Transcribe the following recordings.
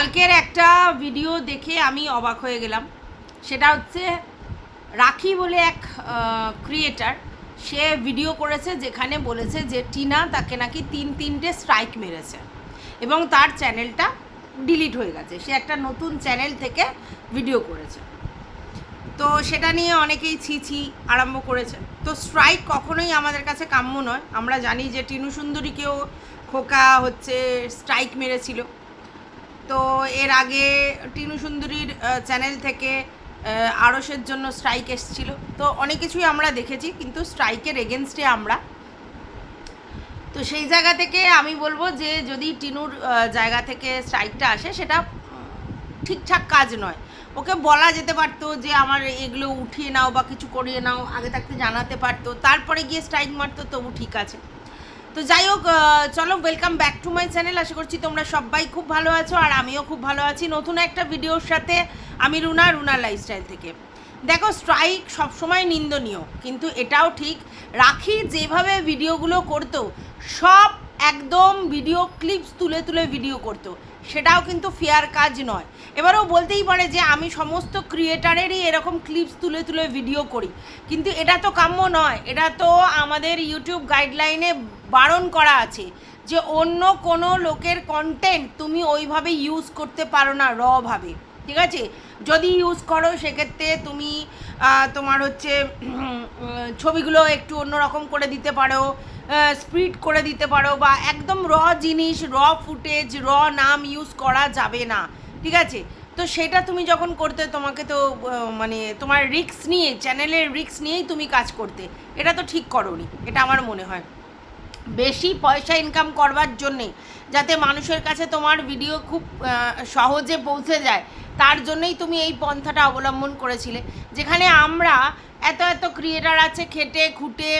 কালকের একটা ভিডিও দেখে আমি অবাক হয়ে গেলাম। সেটা হচ্ছে রাখি বলে এক ক্রিয়েটার সে ভিডিও করেছে যেখানে বলেছে যে টিনা তাকে নাকি তিন তিনটে স্ট্রাইক মেরেছে এবং তার চ্যানেলটা ডিলিট হয়ে গেছে। সে একটা নতুন চ্যানেল থেকে ভিডিও করেছে। তো সেটা নিয়ে অনেকেই ছি ছি আরম্ভ করেছে। তো স্ট্রাইক কখনোই আমাদের কাছে কাম্য নয়। আমরা জানি যে টিনু সুন্দরীকেও খোকা হচ্ছে স্ট্রাইক মেরেছিল। তো এর আগে টিনু সুন্দরীর চ্যানেল থেকে আড়সের জন্য স্ট্রাইক এসেছিল। তো অনেক কিছুই আমরা দেখেছি, কিন্তু স্ট্রাইকের এগেনস্টে আমরা। তো সেই জায়গা থেকে আমি বলব যে, যদি টিনুর জায়গা থেকে স্ট্রাইকটা আসে, সেটা ঠিকঠাক কাজ নয়। ওকে বলা যেতে পারতো যে, আমার এগুলো উঠিয়ে নাও বা কিছু করিয়ে নাও, আগে থাকতে জানাতে পারতো। তারপরে গিয়ে স্ট্রাইক মারতো, তবু ঠিক আছে। তো যাই হোক চলো welcome back to my channel আশা করছি তোমরা সবাই খুব ভালো আছো আর আমিও খুব ভালো আছি। নতুন একটা ভিডিওর সাথে আমি রুনা রুনা লাইফস্টাইল থেকে। দেখো স্ট্রাইক সবসময় নিন্দনীয়, কিন্তু এটাও ঠিক। রাখি যেভাবে ভিডিওগুলো করতো, সব একদম ভিডিও ক্লিপস তুলে তুলে ভিডিও করতো। সেটাও কিন্তু ফেয়ার কাজ নয়। এবারেও বলতেই পারে যে, আমি সমস্ত ক্রিয়েটারেরই এরকম ক্লিপস তুলে তুলে ভিডিও করি। কিন্তু এটা তো কাম্য নয়। এটা তো আমাদের ইউটিউব গাইডলাইনে বারণ করা আছে যে, অন্য কোনো লোকের কন্টেন্ট তুমি ওইভাবে ইউজ করতে পারো না রভাবে ঠিক আছে? যদি ইউজ করো, সেক্ষেত্রে তুমি তোমার হচ্ছে ছবিগুলো একটু অন্যরকম করে দিতে পারো স্প্রিড করে দিতে পারো, বা একদম র জিনিস র ফুটেজ র নাম ইউজ করা যাবে না, ঠিক আছে? তো সেটা তুমি যখন করতে, তোমাকে তো মানে তোমার রিক্স নিয়ে চ্যানেলের রিক্স নিয়েই তুমি কাজ করতে। এটা তো ঠিক করোনি, এটা আমার মনে হয়। বেশি পয়সা ইনকাম করবার জন্যে, যাতে মানুষের কাছে তোমার ভিডিও খুব সহজে পৌঁছে যায় তার জন্যই তুমি এই পন্থাটা অবলম্বন করেছিলে, যেখানে আমরা এত এত ক্রিয়েটার আছে খেটে খুঁটে,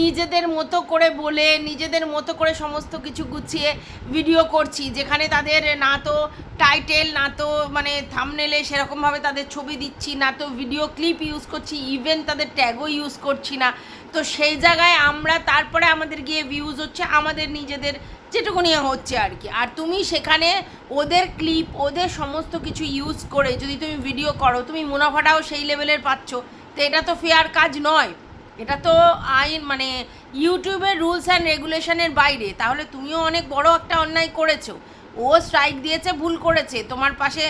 নিজেদের মতো করে বলে, নিজেদের মতো করে সমস্ত কিছু গুছিয়ে ভিডিও করছি, যেখানে তাদের না তো টাইটেল না তো মানে থামনেলে সেরকমভাবে তাদের ছবি দিচ্ছি, না তো ভিডিও ক্লিপ ইউজ করছি ইভেন তাদের ট্যাগও ইউজ করছি না। তো সেই জায়গায় আমরা, তারপরে আমাদের গিয়ে ভিউজ হচ্ছে, আমাদের নিজেদের যেটুকুনি হচ্ছে আর কি। আর তুমি সেখানে ওদের ক্লিপ ওদের সমস্ত কিছু ইউজ করে যদি তুমি ভিডিও করো, তুমি মুনাফাটাও সেই লেভেলের পাচ্ছ। তো এটা তো ফেয়ার কাজ নয়। এটা তো আইন মানে ইউটিউবের রুলস অ্যান্ড রেগুলেশনের বাইরে। তাহলে তুমিও অনেক বড় একটা অন্যায় করেছ। ও স্ট্রাইক দিয়েছে, ভুল করেছে। তোমার পাশে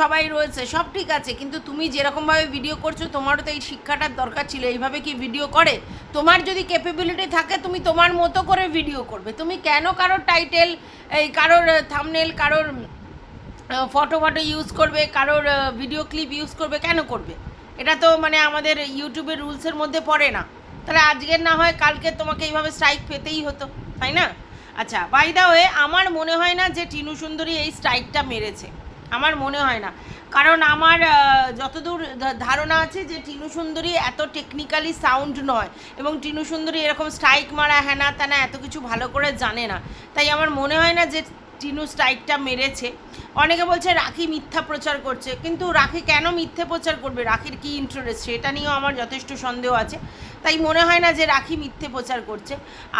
সবাই রয়েছে, সব ঠিক আছে, কিন্তু তুমি যেরকমভাবে ভিডিও করছ, তোমারও তো এই শিক্ষাটার দরকার ছিল, এইভাবে কি ভিডিও করে? তোমার যদি ক্যাপেবিলিটি থাকে, তুমি তোমার মতো করে ভিডিও করবে। তুমি কেন কারোর টাইটেল এই কারোর থামনেল কারোর ফটো ফটো ইউজ করবে, কারোর ভিডিও ক্লিপ ইউজ করবে, কেন করবে? এটা তো মানে আমাদের ইউটিউবের রুলসের মধ্যে পড়ে না। তাহলে আজকের না হয়, কালকে তোমাকে এইভাবে স্ট্রাইক পেতেই হতো, তাই না? আচ্ছা বাই দা হয়ে আমার মনে হয় না যে টিনু সুন্দরী এই স্ট্রাইকটা মেরেছে। আমার মনে হয় না। কারণ আমার যতদূর ধারণা আছে যে টিনু সুন্দরী এত টেকনিক্যালি সাউন্ড নয় এবং টিনু সুন্দরী এরকম স্ট্রাইক মারা হ্যানা ত্যানা এত কিছু ভালো করে জানে না। তাই আমার মনে হয় না যে টিনু স্ট্রাইকটা মেরেছে। অনেকে বলছে রাখি মিথ্যা প্রচার করছে, কিন্তু রাখি কেন মিথ্যে প্রচার করবে? রাখির কি ইন্টারেস্ট সেটা নিয়েও আমার যথেষ্ট সন্দেহ আছে। তাই মনে হয় না যে রাখি মিথ্যে প্রচার করছে।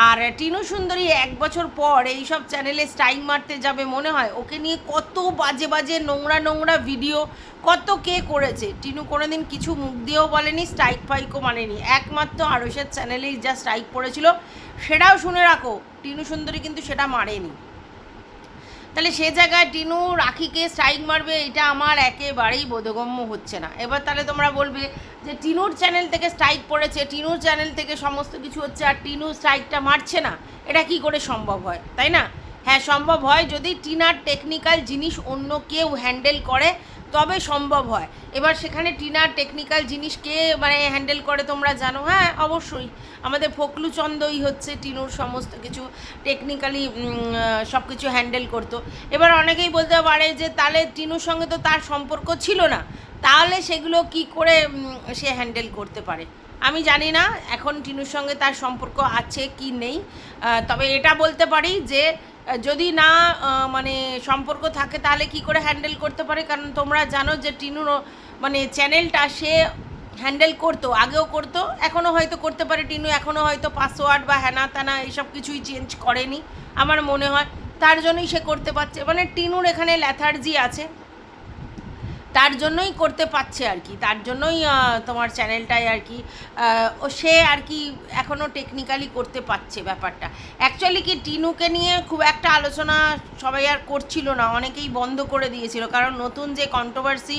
আর টিনু সুন্দরী এক বছর পর এই সব চ্যানেলে স্ট্রাইক মারতে যাবে মনে হয়? ওকে নিয়ে কত বাজে বাজে নোংরা নোংরা ভিডিও কত কে করেছে? টিনু কোনোদিন কিছু মুখ দিয়েও বলেনি স্ট্রাইক ফাইকও মানেনি। একমাত্র আরসের চ্যানেলেই যা স্ট্রাইক পড়েছিল, সেটাও শুনে রাখো। টিনু সুন্দরী কিন্তু সেটা মারেনি। তাহলে সে জায়গায় টিনু, রাখিকে স্ট্রাইক মারবে, এটা আমার একেবারেই বোধগম্য হচ্ছে না। এবার তাহলে তোমরা বলবে যে টিনুর চ্যানেল থেকে স্ট্রাইক পড়েছে, টিনুর চ্যানেল থেকে সমস্ত কিছু হচ্ছে আর টিনু স্ট্রাইকটা মারছে না, এটা কি করে সম্ভব হয়, তাই না? হ্যাঁ সম্ভব হয় যদি টিনার টেকনিক্যাল জিনিস অন্য কেউ হ্যান্ডেল করে তবে সম্ভব হয়? এবার সেখানে টিনার টেকনিক্যাল জিনিস কে মানে হ্যান্ডেল করে তোমরা জানো? হ্যাঁ অবশ্যই। আমাদের ফকলুচন্দই হচ্ছে টিনুর সমস্ত কিছু টেকনিক্যালি সব কিছু হ্যান্ডেল করতো। এবার অনেকেই বলতে পারে যে, তাহলে টিনুর সঙ্গে তো তার সম্পর্ক ছিল না। তাহলে সেগুলো কি করে সে হ্যান্ডেল করতে পারে? আমি জানি না, এখন টিনুর সঙ্গে তার সম্পর্ক আছে কি নেই। তবে এটা বলতে পারি যে যদি না মানে সম্পর্ক থাকে, তাহলে কি করে হ্যান্ডেল করতে পারে? কারণ তোমরা জানো যে টিনুর মানে চ্যানেলটা সে হ্যান্ডেল করতো, আগেও করতো, এখনও হয়তো করতে পারে। টিনু এখনও হয়তো পাসওয়ার্ড বা হ্যানা ত্যানা এইসব কিছুই চেঞ্জ করেনি, আমার মনে হয়। তার জন্যই সে করতে পারছে। মানে টিনুর এখানে ল্যাথার্জি আছে। তার জন্যই করতে পারছে আর কি। তার জন্যই তোমার চ্যানেলটায় আর কি ও সে আর কি এখনও টেকনিক্যালি করতে পারছে ব্যাপারটা। অ্যাকচুয়ালি কি, টিনুকে নিয়ে খুব একটা আলোচনা সবাই আর করছিল না, অনেকেই বন্ধ করে দিয়েছিল। কারণ নতুন যে কন্ট্রোভার্সি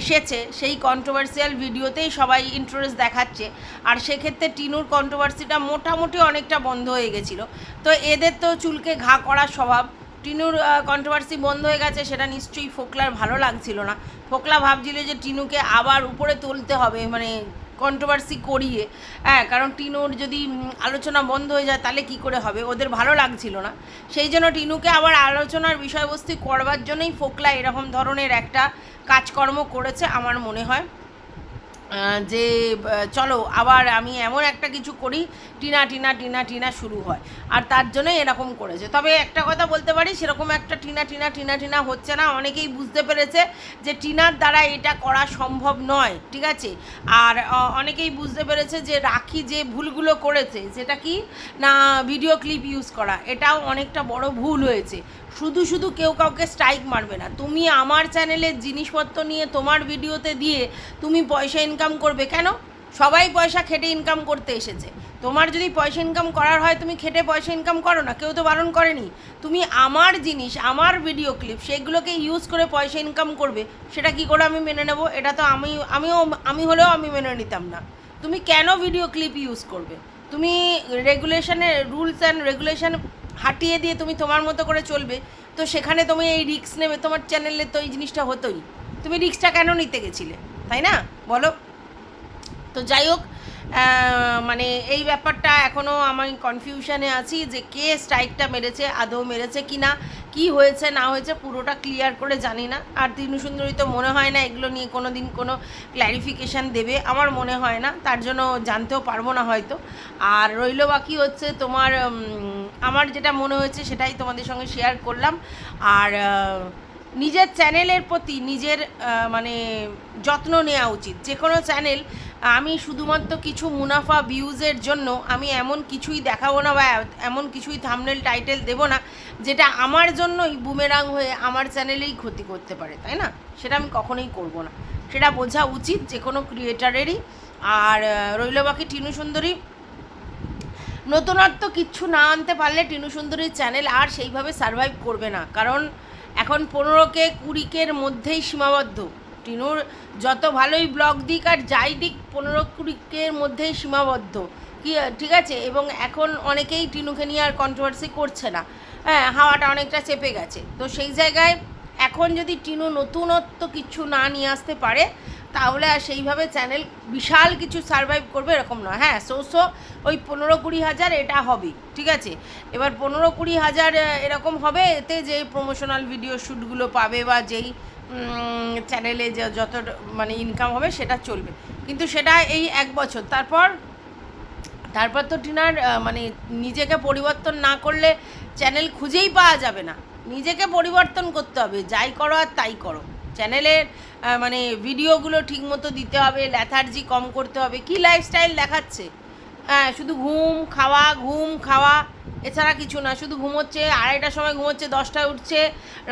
এসেছে, সেই কন্ট্রোভার্সিয়াল ভিডিওতেই সবাই ইন্টারেস্ট দেখাচ্ছে। আর সেক্ষেত্রে টিনুর কন্ট্রোভার্সিটা মোটামুটি অনেকটা বন্ধ হয়ে গেছিল। তো এদের তো চুলকে ঘা করার স্বভাব। টিনুর কন্ট্রোভার্সি বন্ধ হয়ে গেছে, সেটা নিশ্চয়ই ফোকলার ভালো লাগছিল না। ফোকলা ভাবছিল যে টিনুকে আবার উপরে তুলতে হবে মানে কন্ট্রোভার্সি করিয়ে। হ্যাঁ কারণ টিনুর যদি আলোচনা বন্ধ হয়ে যায়, তাহলে কি করে হবে? ওদের ভালো লাগছিল না। সেই জন্য টিনুকে আবার আলোচনার বিষয়বস্তু করবার জন্যই ফোকলা এরকম ধরনের একটা কাজকর্ম করেছে, আমার মনে হয়। যে চলো, আবার আমি এমন একটা কিছু করি, টিনা টিনা টিনা টিনা শুরু হয়। আর তার জন্যই এরকম করেছে। তবে একটা কথা বলতে পারি, সেরকম একটা টিনা টিনা টিনা টিনা হচ্ছে না। অনেকেই বুঝতে পেরেছে যে টিনার দ্বারা এটা করা সম্ভব নয়, ঠিক আছে? আর অনেকেই বুঝতে পেরেছে যে রাখি যে ভুলগুলো করেছে, সেটা কি? না, ভিডিও ক্লিপ ইউজ করা। এটাও অনেকটা বড় ভুল হয়েছে। শুধু শুধু কেউ কাউকে স্ট্রাইক মারবে না। তুমি আমার চ্যানেলের জিনিসপত্র নিয়ে তোমার ভিডিওতে দিয়ে তুমি পয়সা ইনকাম করবে কেন? সবাই পয়সা খেটে ইনকাম করতে এসেছে। তোমার যদি পয়সা ইনকাম করার হয়, তুমি খেটে পয়সা ইনকাম করো না, কেউ তো বারণ করেনি। তুমি আমার জিনিস, আমার ভিডিও ক্লিপ সেগুলোকে ইউজ করে পয়সা ইনকাম করবে, সেটা কি করে আমি মেনে নেব? এটা তো আমি, আমিও, আমি হলেও আমি মেনে নিতাম না। তুমি কেন ভিডিও ক্লিপ ইউজ করবে? তুমি রেগুলেশনের রুলস অ্যান্ড রেগুলেশন হাঁটিয়ে দিয়ে তুমি তোমার মতো করে চলবে, তো সেখানে তুমি এই রিক্স নেবে। তোমার চ্যানেলে তো এই জিনিসটা হতোই। তুমি রিক্সটা কেন নিতে গেছিলে? তাই না? বলো। তো যাই হোক মানে এই ব্যাপারটা এখনও আমি কনফিউশনে আছি যে কে স্ট্রাইকটা মেরেছে, আদৌ মেরেছে কি না, কী হয়েছে, না হয়েছে, পুরোটা ক্লিয়ার করে জানি না। আর তিনু সুন্দরী তো মনে হয় না এগুলো নিয়ে কোনো দিন কোনো ক্ল্যারিফিকেশান দেবে, আমার মনে হয় না। তার জন্য জানতেও পারব না হয়তো। আর রইল বাকি হচ্ছে তোমার আমার যেটা মনে হয়েছে সেটাই তোমাদের সঙ্গে শেয়ার করলাম। আর নিজের চ্যানেলের প্রতি নিজের মানে যত্ন নেওয়া উচিত। যে কোনো চ্যানেল আমি শুধুমাত্র কিছু মুনাফা ভিউজের জন্য আমি এমন কিছুই দেখাবো না বা এমন কিছুই থামনেল টাইটেল দেবো না, যেটা আমার জন্যই বুমেরাং হয়ে আমার চ্যানেলেই ক্ষতি করতে পারে, তাই না? সেটা আমি কখনোই করব না। সেটা বোঝা উচিত যে কোনো ক্রিয়েটারেরই আর রইল বাকি টিনু সুন্দরী। নতুনত্ব কিচ্ছু না আনতে পারলে টিনু সুন্দরীর চ্যানেল আর সেইভাবে সারভাইভ করবে না। কারণ এখন পনেরোকে কুড়িকের মধ্যেই সীমাবদ্ধ। টিনুর যত ভালোই ব্লগ দিক আর যাই দিক, পনেরো কুড়িকের মধ্যেই সীমাবদ্ধ। কি, ঠিক আছে? এবং এখন অনেকেই টিনুকে নিয়ে আর কন্ট্রোভার্সি করছে না। হ্যাঁ হাওয়াটা অনেকটা চেপে গেছে। তো সেই জায়গায় এখন যদি টিনু নতুনত্ব কিছু না নিয়ে আসতে পারে, তাহলে আর সেইভাবে চ্যানেল বিশাল কিছু সারভাইভ করবে এরকম নয়। হ্যাঁ সোসো ওই পনেরো কুড়ি হাজার এটা হবে ঠিক আছে? এবার পনেরো কুড়ি হাজার এরকম হবে এতে যে প্রমোশনাল ভিডিও শ্যুটগুলো পাবে বা যেই চ্যানেলে যে যত মানে ইনকাম হবে সেটা চলবে। কিন্তু সেটা এই এক বছর। তারপর তারপর তো টিনার মানে নিজেকে পরিবর্তন না করলে চ্যানেল খুঁজেই পাওয়া যাবে না। নিজেকে পরিবর্তন করতে হবে। যাই করো আর তাই করো। চ্যানেলের মানে ভিডিওগুলো ঠিকমতো দিতে হবে ল্যাথার্জি কম করতে হবে। কি লাইফস্টাইল দেখাচ্ছে? হ্যাঁ শুধু ঘুম, খাওয়া ঘুম, খাওয়া, এছাড়া কিছু না, শুধু ঘুমোচ্ছে, আড়াইটার সময় ঘুমোচ্ছে, দশটায় উঠছে,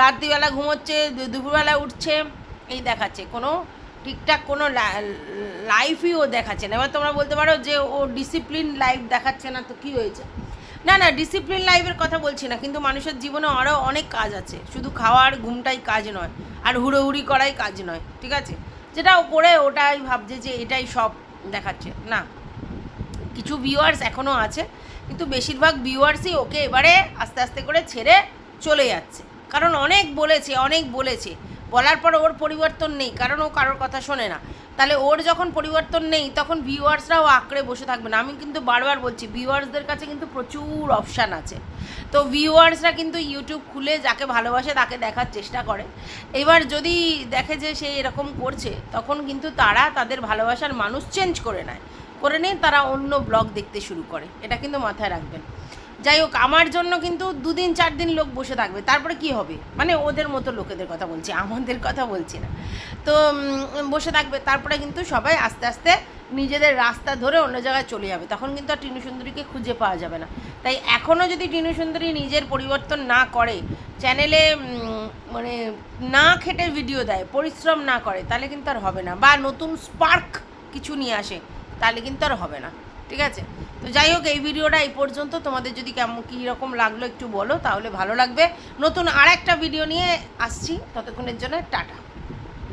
রাত্রিবেলা ঘুমোচ্ছে দুপুরবেলা উঠছে, এই দেখাচ্ছে, কোনো ঠিকঠাক কোনো লাইফই ও দেখাচ্ছে না। এবার তোমরা বলতে পারো যে ও ডিসিপ্লিন লাইফ দেখাচ্ছে না, তো কি হয়েছে? না না ডিসিপ্লিন লাইফের কথা বলছি না, কিন্তু মানুষের জীবনে আরও অনেক কাজ আছে। শুধু খাওয়ার ঘুমটাই কাজ নয়, আর হুড়োহুড়ি করাই কাজ নয়, ঠিক আছে? যেটা ও করে ওটাই ভাবছে যে এটাই সব দেখাচ্ছে, না। কিছু ভিউয়ার্স এখনও আছে, কিন্তু বেশিরভাগ ভিউয়ার্সই ওকে এবারে আস্তে আস্তে করে ছেড়ে চলে যাচ্ছে। কারণ অনেক বলেছে অনেক বলেছে। বলার পর ওর পরিবর্তন নেই, কারণ ও কারোর কথা শোনে না। তাহলে ওর যখন পরিবর্তন নেই, তখন ভিউয়ার্সরাও আঁকড়ে বসে থাকবে না। আমি কিন্তু বারবার বলছি ভিউয়ার্সদের কাছে কিন্তু প্রচুর অপশান আছে। তো ভিউয়ার্সরা কিন্তু ইউটিউব খুলে যাকে ভালোবাসে তাকে দেখার চেষ্টা করে। এবার যদি দেখে যে সে এরকম করছে, তখন কিন্তু তারা তাদের ভালোবাসার মানুষ চেঞ্জ করে নেয়। করে নিয়ে তারা অন্য ব্লগ দেখতে শুরু করে। এটা কিন্তু মাথায় রাখবেন। যাই হোক, আমার জন্য কিন্তু দুদিন, চার দিন লোক বসে থাকবে। তারপরে কি হবে? মানে ওদের মতো লোকেদের কথা বলছি, আমাদের কথা বলছি না। তো বসে থাকবে। তারপরে কিন্তু সবাই আস্তে আস্তে নিজেদের রাস্তা ধরে অন্য জায়গায় চলে যাবে। তখন কিন্তু আর টিনু সুন্দরীকে খুঁজে পাওয়া যাবে না। তাই এখনও যদি টিনু সুন্দরী নিজের পরিবর্তন না করে, চ্যানেলে মানে না খেটে ভিডিও দেয়, পরিশ্রম না করে, তাহলে কিন্তু আর হবে না। বা নতুন স্পার্ক কিছু নিয়ে আসে তাহলে কিন্তু আর হবে না, ঠিক আছে? তো যাই হোক, এই ভিডিওটা এই পর্যন্ত। তোমাদের যদি কেমন কীরকম লাগল একটু বলো, তাহলে ভালো লাগবে। নতুন আর একটা ভিডিও নিয়ে আসছি। ততক্ষণের জন্য টাটা।